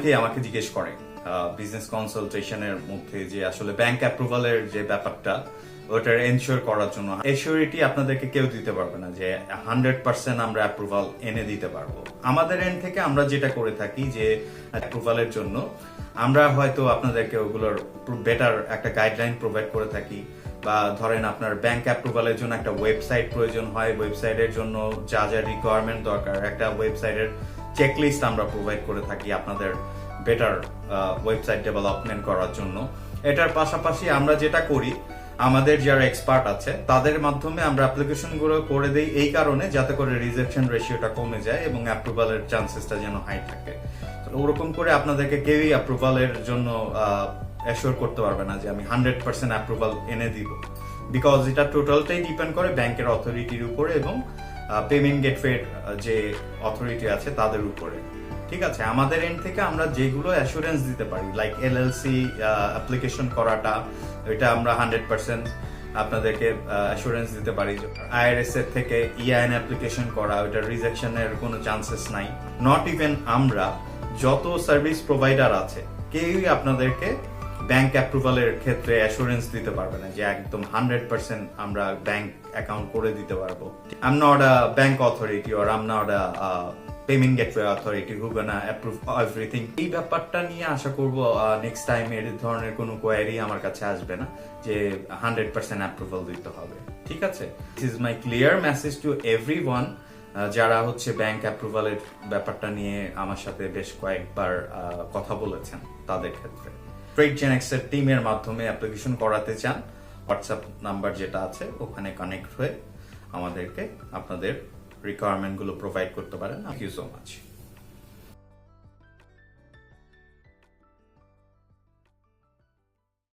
অনেকেই আমাকে জিজ্ঞেস করে বিজনেস কনসালটেশনের মধ্যে যে আসলে ব্যাংক অ্যাপ্রুভালের যে ব্যাপারটা, ওটার এনশিওর করার জন্য এশিওরিটি আপনাদেরকে কেউ দিতে পারবে না যে হান্ড্রেড পার্সেন্ট আমরা অ্যাপ্রুভাল এনে দিতে পারব। আমাদের এন্ড থেকে আমরা যেটা করে থাকি যে অ্যাপ্রুভালের জন্য, আমরা হয়তো আপনাদেরকে ওগুলোর বেটার একটা গাইডলাইন প্রোভাইড করে থাকি। বা ধরেন আপনার ব্যাংক অ্যাপ্রুভালের জন্য একটা ওয়েবসাইট প্রয়োজন হয় ওয়েবসাইটের জন্য যা যা রিকোয়ারমেন্ট দরকার, একটা ওয়েবসাইটের চেকলিস্ট আমরা প্রোভাইড করে থাকি আপনাদের বেটার ওয়েবসাইট ডেভেলপমেন্ট করার জন্য। এটার পাশাপাশি আমরা যেটা করি, আমাদের যারা এক্সপার্ট আছে, তাদের মাধ্যমে আমরা অ্যাপ্লিকেশনগুলো করে দেই এই কারণে যাতে করে রিজেকশন রেশিওটা কমে যায় এবং অ্যাপ্রুভালের চান্সেসটা যেন হাই থাকে। ওরকম করে আপনাদেরকে কেউই অ্যাপ্রুভালের জন্য অ্যাসিওর করতে পারবে না যে আমি হান্ড্রেড পার্সেন্ট অ্যাপ্রুভাল এনে দিব। বিকজ এটা টোটালটাই ডিপেন্ড করে ব্যাংকের অথরিটির উপরে এবং পেমেন্ট গেটওয়ে যে অথরিটি আছে তাদের উপরে। ঠিক আছে? আমাদের এন্ড থেকে আমরা যেগুলো অ্যাসুরেন্স দিতে পারি লাইক এলএলসি অ্যাপ্লিকেশন করাটা, এটা আমরা হান্ড্রেড পার্সেন্ট আপনাদেরকে অ্যাসুরেন্স দিতে পারি। আইআরএস এর থেকে ইআইএন অ্যাপ্লিকেশন করা ওইটা রিজেকশনের কোনো চান্সেস নাই। নট ইভেন আমরা, যত সার্ভিস প্রোভাইডার আছে, কেউই আপনাদেরকে ব্যাংক অ্যাপ্রুভালের ক্ষেত্রে অ্যাসুরেন্স দিতে পারবে না যে একদম হান্ড্রেড পার্সেন্ট আমরা ব্যাংক অ্যাকাউন্ট করে দিতে পারব। I'm not a bank authority or I'm not a payment gateway authority who gonna approve everything এই ব্যাপারটা নিয়ে আশা করব নেক্সট টাইম এর ধরনের কোনো কোয়ারি আমার কাছে আসবে না যে হান্ড্রেড পার্সেন্ট অ্যাপ্রুভাল দিতে হবে। ঠিক আছে? This is my clear message to everyone যারা হচ্ছে ব্যাংক অ্যাপ্রুভালের ব্যাপারটা নিয়ে আমার সাথে বেশ কয়েকবার কথা বলেছেন তাদের ক্ষেত্রে। ট্রেড জেনেক্সের টিমের মাধ্যমে অ্যাপ্লিকেশন করাতে চান হোয়াটসঅ্যাপ নাম্বার যেটা আছে, ওখানে কানেক্ট হয়ে আমাদেরকে আপনাদের রিকোয়ারমেন্টগুলো প্রোভাইড করতে পারেন। Thank you so much